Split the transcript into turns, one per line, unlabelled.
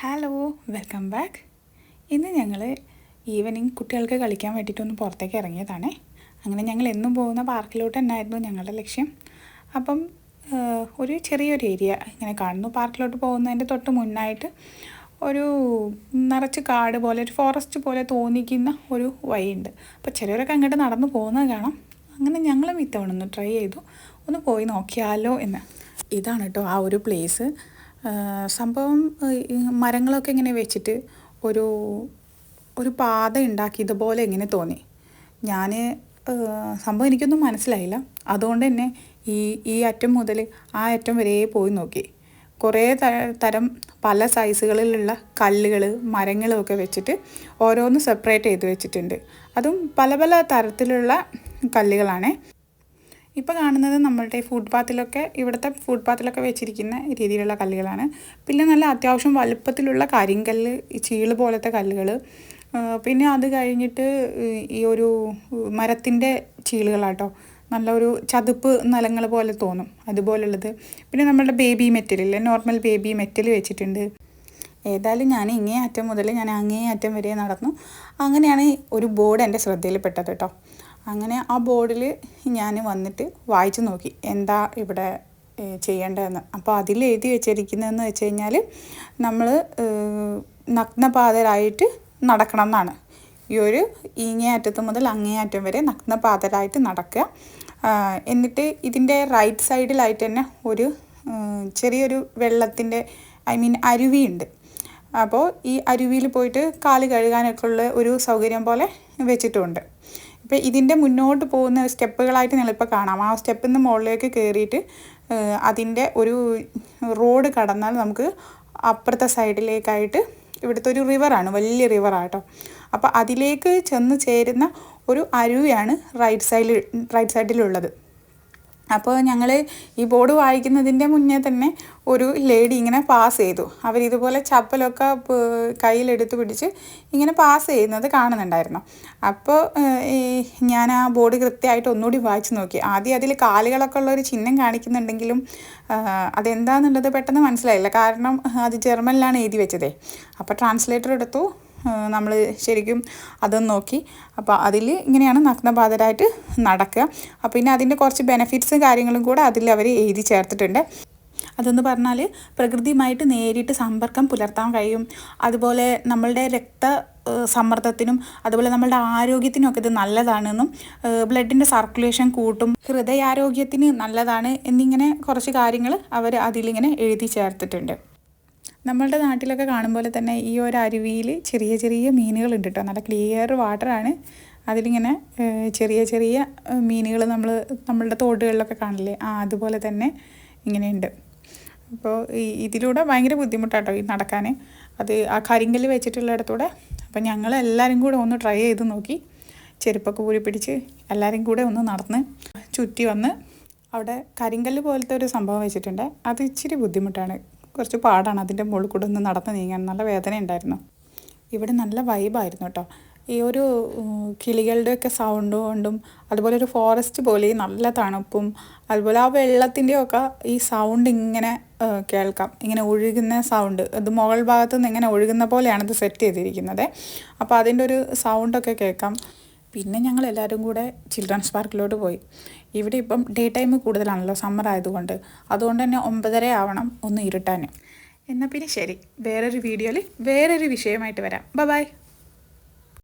Hello welcome back ഇന്ന് ഞങ്ങൾ evening കുട്ടികൾക്ക് കളിക്കാൻ വേണ്ടിയിട്ടൊന്ന് പുറത്തേക്ക് ഇറങ്ങിയതാണേ. അങ്ങനെ ഞങ്ങൾ എന്നും പോകുന്ന പാർക്കിലോട്ട് തന്നെയായിരുന്നു ഞങ്ങളുടെ ലക്ഷ്യം. അപ്പം ഒരു ചെറിയൊരു ഏരിയ ഇങ്ങനെ കാണുന്നു. പാർക്കിലോട്ട് പോകുന്നതിന്റെ തൊട്ട് മുന്നായിട്ട് ഒരു നിറച്ച് കാട് പോലെ ഒരു ഫോറസ്റ്റ് പോലെ തോന്നിക്കുന്ന ഒരു വഴിയുണ്ട്. അപ്പോൾ ചിലരൊക്കെ അങ്ങോട്ട് നടന്നു പോകുന്നത് കാണാം. അങ്ങനെ ഞങ്ങളും ഇത്തവണ ഒന്ന് ട്രൈ ചെയ്തു. ഒന്ന് പോയി നോക്കിയാലോ എന്ന്. ഇതാണ് കേട്ടോ ആ ഒരു പ്ലേസ് സംഭവം മരങ്ങളൊക്കെ ഇങ്ങനെ വെച്ചിട്ട് ഒരു ഒരു പാത ഉണ്ടാക്കിയതുപോലെ ഇങ്ങനെ തോന്നി. ഞാൻ സംഭവം എനിക്കൊന്നും മനസ്സിലായില്ല. അതുകൊണ്ട് തന്നെ ഈ ഈ അറ്റം മുതൽ ആ അറ്റം വരെ പോയി നോക്കി. കുറേ തരം പല സൈസുകളിലുള്ള കല്ലുകൾ മരങ്ങളൊക്കെ വെച്ചിട്ട് ഓരോന്ന് സെപ്പറേറ്റ് ചെയ്ത് വെച്ചിട്ടുണ്ട്. അതും പല പല തരത്തിലുള്ള കല്ലുകളാണേ. ഇപ്പോൾ കാണുന്നത് നമ്മളുടെ ഫുട്പാത്തിലൊക്കെ ഇവിടുത്തെ ഫുട്പാത്തിലൊക്കെ വെച്ചിരിക്കുന്ന രീതിയിലുള്ള കല്ലുകളാണ്. പിന്നെ നല്ല അത്യാവശ്യം വലുപ്പത്തിലുള്ള കരിങ്കല്ല് ചീൾ പോലത്തെ കല്ലുകൾ പിന്നെ അത് കഴിഞ്ഞിട്ട് ഈ ഒരു മരത്തിന്റെ ചീളുകളാട്ടോ. നല്ലൊരു ചതുപ്പ് നിലങ്ങൾ പോലെ തോന്നും അതുപോലുള്ളത്. പിന്നെ നമ്മളുടെ ബേബി മെറ്റലിൽ നോർമൽ ബേബി മെറ്റൽ വെച്ചിട്ടുണ്ട്. ഏതായാലും ഞാൻ ഇങ്ങേ അറ്റം മുതൽ ഞാൻ അങ്ങേ അറ്റം വരെ നടന്നു. അങ്ങനെയാണ് ഒരു ബോർഡ് എന്റെ ശ്രദ്ധയിൽപ്പെട്ടത് കേട്ടോ അങ്ങനെ ആ ബോർഡിൽ ഞാൻ വന്നിട്ട് വായിച്ചു നോക്കി. എന്താ ഇവിടെ ചെയ്യേണ്ടതെന്ന്. അപ്പോൾ അതിൽ എഴുതി വെച്ചിരിക്കുന്നതെന്ന് വെച്ച് കഴിഞ്ഞാൽ നമ്മൾ നഗ്നപാതരായിട്ട് നടക്കണം എന്നാണ്. ഈ ഒരു ഈങ്ങേയറ്റത്ത് മുതൽ അങ്ങേയറ്റം വരെ നഗ്നപാതരായിട്ട് നടക്കുക. എന്നിട്ട് ഇതിന്റെ റൈറ്റ് സൈഡിലായിട്ട് തന്നെ ഒരു ചെറിയൊരു വെള്ളത്തിന്റെ ഐ മീൻ അരുവിയുണ്ട്. അപ്പോൾ ഈ അരുവിയിൽ പോയിട്ട് കാൽ കഴുകാനൊക്കെ ഉള്ള ഒരു സൗകര്യം പോലെ വെച്ചിട്ടുമുണ്ട് ഇപ്പോൾ ഇതിന്റെ മുന്നോട്ട് പോകുന്ന സ്റ്റെപ്പുകളായിട്ട് നിങ്ങളിപ്പോൾ കാണാം. ആ സ്റ്റെപ്പിൽ നിന്ന് മുകളിലേക്ക് കയറിയിട്ട് അതിന്റെ ഒരു റോഡ് കടന്നാൽ നമുക്ക് അപ്പുറത്തെ സൈഡിലേക്കായിട്ട് ഇവിടുത്തെ ഒരു റിവറാണ് വലിയ റിവറാട്ടോ. അപ്പോൾ അതിലേക്ക് ചെന്ന് ചേരുന്ന ഒരു അരുവിയാണ് റൈറ്റ് സൈഡിൽ റൈറ്റ് സൈഡിലുള്ളത്. അപ്പോൾ ഞങ്ങൾ ഈ ബോർഡ് വായിക്കുന്നതിന്റെ മുന്നേ തന്നെ ഒരു ലേഡി ഇങ്ങനെ പാസ് ചെയ്തു. അവരിതുപോലെ ചപ്പലൊക്കെ കയ്യിലെടുത്ത് പിടിച്ച് ഇങ്ങനെ പാസ് ചെയ്യുന്നത് കാണുന്നുണ്ടായിരുന്നു. അപ്പോൾ ഞാൻ ആ ബോർഡ് കൃത്യമായിട്ട് ഒന്നുകൂടി വായിച്ചു നോക്കി. ആദ്യം അതിൽ കാലുകളൊക്കെ ഉള്ള ഒരു ചിഹ്നം കാണിക്കുന്നുണ്ടെങ്കിലും അതെന്താണെന്നുള്ളത് പെട്ടെന്ന് മനസ്സിലായില്ല. കാരണം അത് ജർമ്മനിലാണ് എഴുതി വെച്ചതേ. അപ്പോൾ ട്രാൻസ്ലേറ്റർ എടുത്തു. നമ്മൾ ശരിക്കും അതൊന്ന് നോക്കി. അപ്പോൾ അതിൽ ഇങ്ങനെയാണ് നഗ്നബാധരായിട്ട് നടക്കുക അപ്പോൾ പിന്നെ അതിന്റെ കുറച്ച് ബെനിഫിറ്റ്സും കാര്യങ്ങളും കൂടെ അതിൽ അവർ എഴുതി ചേർത്തിട്ടുണ്ട്. അതെന്ന് പറഞ്ഞാൽ പ്രകൃതിയുമായിട്ട് നേരിട്ട് സമ്പർക്കം പുലർത്താൻ കഴിയും. അതുപോലെ നമ്മളുടെ രക്ത സമ്മർദ്ദത്തിനും അതുപോലെ നമ്മളുടെ ആരോഗ്യത്തിനും ഒക്കെ ഇത് നല്ലതാണെന്നും ബ്ലഡിന്റെ സർക്കുലേഷൻ കൂട്ടും ഹൃദയാരോഗ്യത്തിന് നല്ലതാണ് എന്നിങ്ങനെ കുറച്ച് കാര്യങ്ങൾ അവർ അതിലിങ്ങനെ എഴുതി ചേർത്തിട്ടുണ്ട്. നമ്മളുടെ നാട്ടിലൊക്കെ കാണും പോലെ തന്നെ ഈ ഒരു അരുവിയിൽ ചെറിയ ചെറിയ മീനുകളുണ്ട് കേട്ടോ. നല്ല ക്ലിയർ വാട്ടറാണ് അതിലിങ്ങനെ ചെറിയ ചെറിയ മീനുകൾ നമ്മൾ നമ്മളുടെ തോടുകളിലൊക്കെ കാണില്ലേ? ആ അതുപോലെ തന്നെ ഇങ്ങനെയുണ്ട്. അപ്പോൾ ഈ ഇതിലൂടെ ഭയങ്കര ബുദ്ധിമുട്ടാട്ടോ ഈ നടക്കാൻ അത് ആ കരിങ്കല്ല് വെച്ചിട്ടുള്ളിടത്തൂടെ അപ്പോൾ ഞങ്ങൾ എല്ലാവരും കൂടെ ഒന്ന് ട്രൈ ചെയ്ത് നോക്കി. ചെരുപ്പൊക്കെ ഊരി പിടിച്ച് എല്ലാവരും കൂടെ ഒന്ന് നടന്ന് ചുറ്റി വന്ന് അവിടെ കരിങ്കല്ല് പോലത്തെ ഒരു സംഭവം വെച്ചിട്ടുണ്ട്. അത് ഇച്ചിരി ബുദ്ധിമുട്ടാണ്. കുറച്ച് പാടാണ്. അതിന്റെ മുകളിൽ കൂടെ ഒന്ന് നടന്ന് നീങ്ങാൻ നല്ല വേദന ഉണ്ടായിരുന്നു ഇവിടെ നല്ല വൈബായിരുന്നു കേട്ടോ. ഈ ഒരു കിളികളുടെയൊക്കെ സൗണ്ട് കൊണ്ടും അതുപോലെ ഒരു ഫോറസ്റ്റ് പോലെ നല്ല തണുപ്പും അതുപോലെ ആ വെള്ളത്തിന്റെയൊക്കെ ഈ സൗണ്ട് ഇങ്ങനെ കേൾക്കാം. ഇങ്ങനെ ഒഴുകുന്ന സൗണ്ട് ഇത് മുകൾ ഭാഗത്തു നിന്ന് ഇങ്ങനെ ഒഴുകുന്ന പോലെയാണ് ഇത് സെറ്റ് ചെയ്തിരിക്കുന്നത്. അപ്പോൾ അതിന്റെ ഒരു സൗണ്ടൊക്കെ കേൾക്കാം. പിന്നെ ഞങ്ങൾ എല്ലാവരും കൂടെ ചിൽഡ്രൻസ് പാർക്കിലോട്ട് പോയി. ഇവിടെ ഇപ്പം ഡേ ടൈം കൂടുതലാണല്ലോ സമ്മർ ആയതുകൊണ്ട്. അതുകൊണ്ട് തന്നെ ഒമ്പതര ആവണം ഒന്ന് ഇരുട്ടാൻ. എന്നാൽ പിന്നെ ശരി വേറൊരു വീഡിയോയിൽ വേറൊരു വിഷയമായിട്ട് വരാം. ബൈ